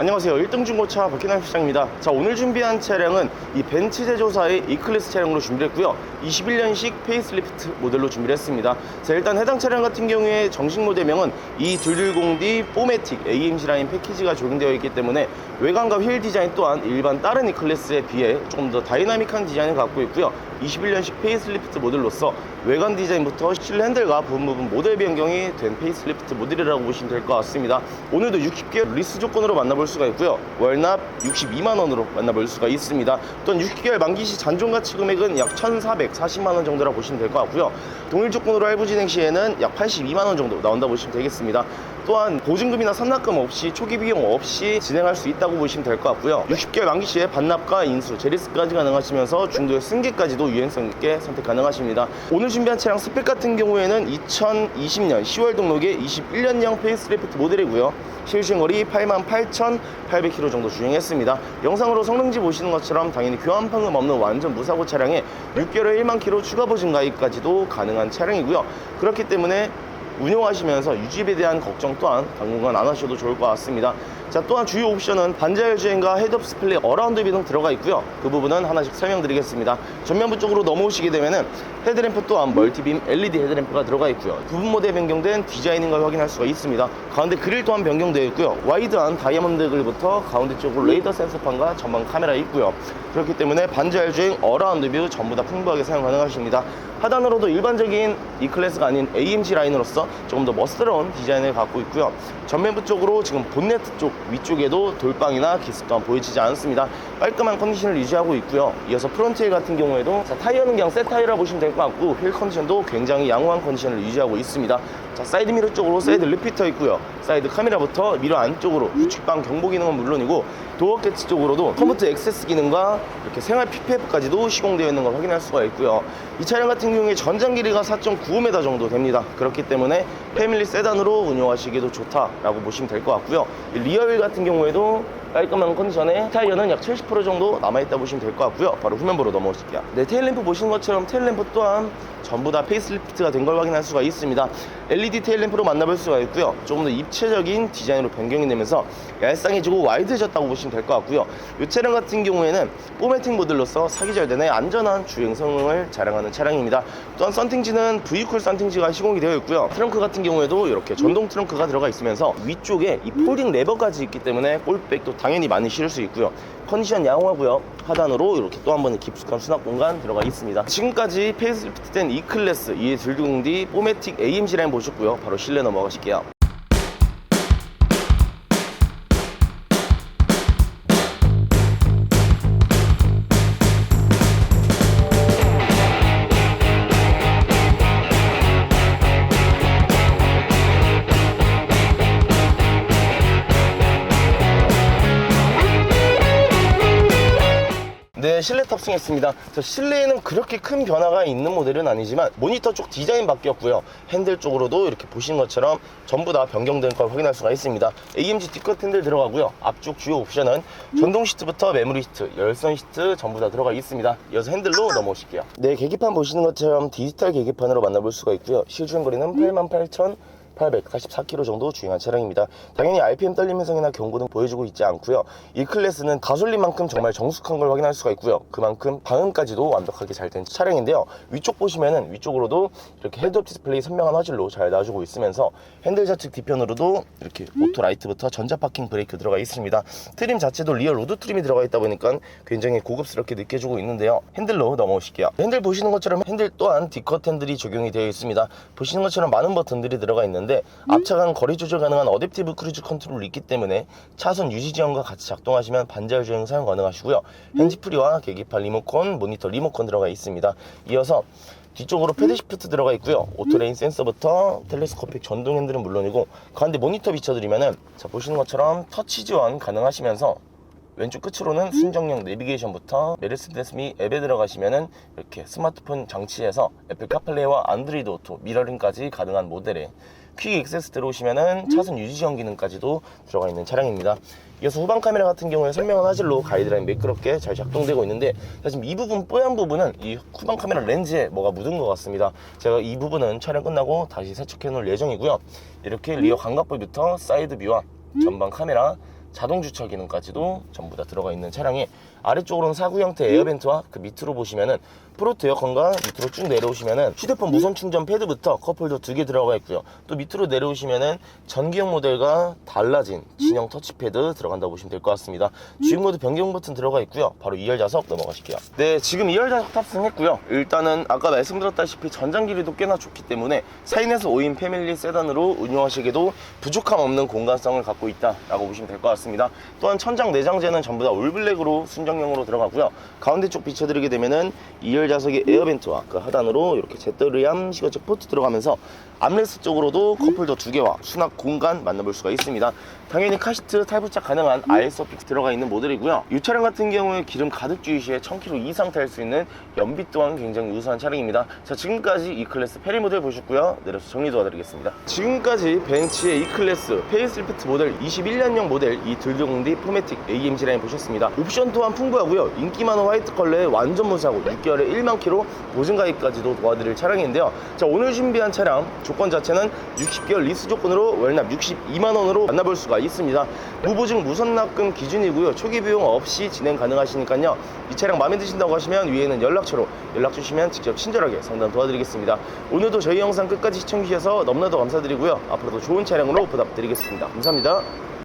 안녕하세요. 1등 중고차 박현남 시장입니다. 자, 오늘 준비한 차량은 이 벤츠 제조사의 E클래스 차량으로 준비했고요. 21년식 페이스리프트 모델로 준비를 했습니다. 자, 일단 해당 차량 같은 경우에 정식 모델명은 이 220D 포매틱 AMG 라인 패키지가 적용되어 있기 때문에 외관과 휠 디자인 또한 일반 다른 E클래스에 비해 조금 더 다이나믹한 디자인을 갖고 있고요. 21년식 페이스리프트 모델로서 외관 디자인부터 실 핸들과 부분 부분 모델 변경이 된 페이스리프트 모델이라고 보시면 될 것 같습니다. 오늘도 60개월 리스 조건으로 만나볼 수가 있고요. 월납 62만 원으로 만나볼 수가 있습니다. 또한 60개월 만기 시 잔존 가치 금액은 약 1,440만 원 정도라고 보시면 될 것 같고요. 동일 조건으로 할부 진행 시에는 약 82만 원 정도 나온다 보시면 되겠습니다. 또한 보증금이나 선납금 없이 초기 비용 없이 진행할 수 있다고 보시면 될 것 같고요. 60개월 만기 시에 반납과 인수, 제리스까지 가능하시면서 중도의 승계까지도 유연성 있게 선택 가능하십니다. 오늘 준비한 차량 스펙 같은 경우에는 2020년 10월 등록의 21년형 페이스리프트 모델이고요. 실주행거리 88,800km 정도 주행했습니다. 영상으로 성능지 보시는 것처럼 당연히 교환 판금 없는 완전 무사고 차량에 6개월에 1만 킬로 추가 보증 가입까지도 가능한 차량이고요. 그렇기 때문에 운용하시면서 유지비에 대한 걱정 또한 당분간 안 하셔도 좋을 것 같습니다. 자, 또한 주요 옵션은 반자율 주행과 헤드업 스플릿 어라운드 비등 들어가 있고요. 그 부분은 하나씩 설명드리겠습니다. 전면부 쪽으로 넘어오시게 되면은 헤드램프 또한 멀티빔 LED 헤드램프가 들어가 있고요. 부분 모델 변경된 디자인인 걸 확인할 수가 있습니다. 가운데 그릴 또한 변경되어 있고요. 와이드한 다이아몬드 그릴부터 가운데 쪽으로 레이더 센서판과 전방 카메라 있고요. 그렇기 때문에 반자율 주행 어라운드 뷰 전부 다 풍부하게 사용 가능하십니다. 하단으로도 일반적인 E 클래스가 아닌 AMG 라인으로서 조금 더 멋스러운 디자인을 갖고 있고요. 전면부 쪽으로 지금 본네트 쪽 위쪽에도 돌방이나 기스 또한 보이지 않습니다. 깔끔한 컨디션을 유지하고 있고요. 이어서 프론트 휠 같은 경우에도 자, 타이어는 그냥 새 타이어라 보시면 될 것 같고 휠 컨디션도 굉장히 양호한 컨디션을 유지하고 있습니다. 자, 사이드 미러 쪽으로 사이드 리피터 있고요. 사이드 카메라부터 미러 안쪽으로 우측방 경보 기능은 물론이고 도어 캐치 쪽으로도 컴포트 액세스 기능과 이렇게 생활 PPF까지도 시공되어 있는 걸 확인할 수가 있고요. 이 차량 같은 경우에 전장 길이가 4.95m 정도 됩니다. 그렇기 때문에 패밀리 세단으로 운용하시기도 좋다라고 보시면 될 것 같고요. 이 리어휠 같은 경우에도 깔끔한 컨디션에 타이어는 약 70% 정도 남아있다 보시면 될 것 같고요. 바로 후면부로 넘어오실게요. 네, 테일램프 보시는 것처럼 테일램프 또한 전부 다 페이스리프트가 된 걸 확인할 수가 있습니다. LED 테일램프로 만나볼 수가 있고요. 조금 더 입체적인 디자인으로 변경이 되면서 얄쌍해지고 와이드해졌다고 보시면 될 것 같고요. 이 차량 같은 경우에는 포매팅 모델로서 사기절 내내 안전한 주행 성능을 자랑하는 차량입니다. 또한 썬팅지는 V쿨 썬팅지가 시공이 되어 있고요. 트렁크 같은 경우에도 이렇게 전동 트렁크가 들어가 있으면서 위쪽에 이 폴딩 레버까지 있기 때문에 볼백도 당연히 많이 실을 수 있고요. 컨디션 양호하고요. 하단으로 이렇게 또 한 번의 깊숙한 수납 공간 들어가 있습니다. 지금까지 페이스리프트된 E클래스 E 들둥디 포매틱 AMG 라인 보셨고요. 바로 실내 넘어가실게요. 네, 실내 탑승했습니다. 자, 실내에는 그렇게 큰 변화가 있는 모델은 아니지만 모니터 쪽 디자인 바뀌었고요. 핸들 쪽으로도 이렇게 보시는 것처럼 전부 다 변경된 걸 확인할 수가 있습니다. AMG D컷 핸들 들어가고요. 앞쪽 주요 옵션은 전동 시트부터 메모리 시트, 열선 시트 전부 다 들어가 있습니다. 이어서 핸들로 넘어오실게요. 네, 계기판 보시는 것처럼 디지털 계기판으로 만나볼 수가 있고요. 실주행 거리는 88,000 844km 정도 주행한 차량입니다. 당연히 RPM 떨림 현상이나 경고등 보여주고 있지 않고요. 이 클래스는 가솔린만큼 정말 정숙한 걸 확인할 수가 있고요. 그만큼 방음까지도 완벽하게 잘 된 차량인데요. 위쪽 보시면은 위쪽으로도 이렇게 헤드업 디스플레이 선명한 화질로 잘 놔주고 있으면서 핸들 좌측 뒤편으로도 이렇게 오토 라이트부터 전자 파킹 브레이크 들어가 있습니다. 트림 자체도 리얼 로드 트림이 들어가 있다 보니까 굉장히 고급스럽게 느껴지고 있는데요. 핸들로 넘어오실게요. 핸들 보시는 것처럼 핸들 또한 D컷 핸들이 적용이 되어 있습니다. 보시는 것처럼 많은 버튼들이 들어가 있는데 앞차간 거리 조절 가능한 어댑티브 크루즈 컨트롤이 있기 때문에 차선 유지 지원과 같이 작동하시면 반자율 주행 사용 가능하시고요. 핸즈프리와 계기판 리모컨, 모니터 리모컨 들어가 있습니다. 이어서 뒤쪽으로 패드 시프트 들어가 있고요. 오토레인 센서부터 텔레스코픽 전동 핸들은 물론이고 가운데 모니터 비춰드리면은 자 보시는 것처럼 터치 지원 가능하시면서 왼쪽 끝으로는 순정형 내비게이션부터 메르세데스미 앱에 들어가시면은 이렇게 스마트폰 장치에서 애플 카플레이와 안드로이드 오토, 미러링까지 가능한 모델에 퀵 액세스 들어오시면은 차선 유지 지원 기능까지도 들어가 있는 차량입니다. 이어서 후방 카메라 같은 경우에 선명한 화질로 가이드라인 매끄럽게 잘 작동되고 있는데 지금 이 부분 뽀얀 부분은 이 후방 카메라 렌즈에 뭐가 묻은 것 같습니다. 제가 이 부분은 촬영 끝나고 다시 세척해 놓을 예정이고요. 이렇게 리어 광각부부터 사이드 뷰와 전방 카메라 자동 주차 기능까지도 전부 다 들어가 있는 차량에 아래쪽으로는 사구 형태 에어벤트와 그 밑으로 보시면은 프로트 에어컨과 밑으로 쭉 내려오시면은 휴대폰 무선 충전 패드부터 컵홀더 두개 들어가 있고요. 또 밑으로 내려오시면은 전기형 모델과 달라진 진형 터치패드 들어간다고 보시면 될 것 같습니다. 주행 모드 변경 버튼 들어가 있고요. 바로 2열 좌석 넘어가실게요. 네, 지금 2열 좌석 탑승했고요. 일단은 아까 말씀드렸다시피 전장 길이도 꽤나 좋기 때문에 4인에서 5인 패밀리 세단으로 운영하시기에도 부족함 없는 공간성을 갖고 있다라고 보시면 될 것 같습니다. 또한 천장 내장재는 전부 다 올블랙으로 순정형으로 들어가고요. 가운데 쪽 비춰드리게 되면은 2열 좌석의 에어벤트와 그 하단으로 이렇게 제떨리암 시거적 포트 들어가면서 암레스트 쪽으로도 컵홀더 두 개와 수납 공간 만나볼 수가 있습니다. 당연히 카시트 탈부착 가능한 아이소픽스 들어가 있는 모델이고요. 이 차량 같은 경우에 기름 가득 주유 시에 1000km 이상 탈 수 있는 연비 또한 굉장히 우수한 차량입니다. 자 지금까지 E 클래스 페리 모델 보셨고요. 내려서 정리 도와드리겠습니다. 지금까지 벤츠의 E 클래스 페이스리프트 모델 21년형 모델 이 들동디 포매틱 AMG 라인 보셨습니다. 옵션 또한 풍부하고요. 인기 많은 화이트 컬러의 완전 무사고 6개월에 1만 킬로 보증 가입까지도 도와드릴 차량인데요. 자 오늘 준비한 차량 조건 자체는 60개월 리스 조건으로 월납 62만 원으로 만나볼 수가 있습니다. 무보증 무선납금 기준이고요. 초기 비용 없이 진행 가능하시니까요. 이 차량 마음에 드신다고 하시면 위에는 연락처로 연락 주시면 직접 친절하게 상담 도와드리겠습니다. 오늘도 저희 영상 끝까지 시청해주셔서 너무나도 감사드리고요. 앞으로도 좋은 차량으로 보답드리겠습니다. 감사합니다.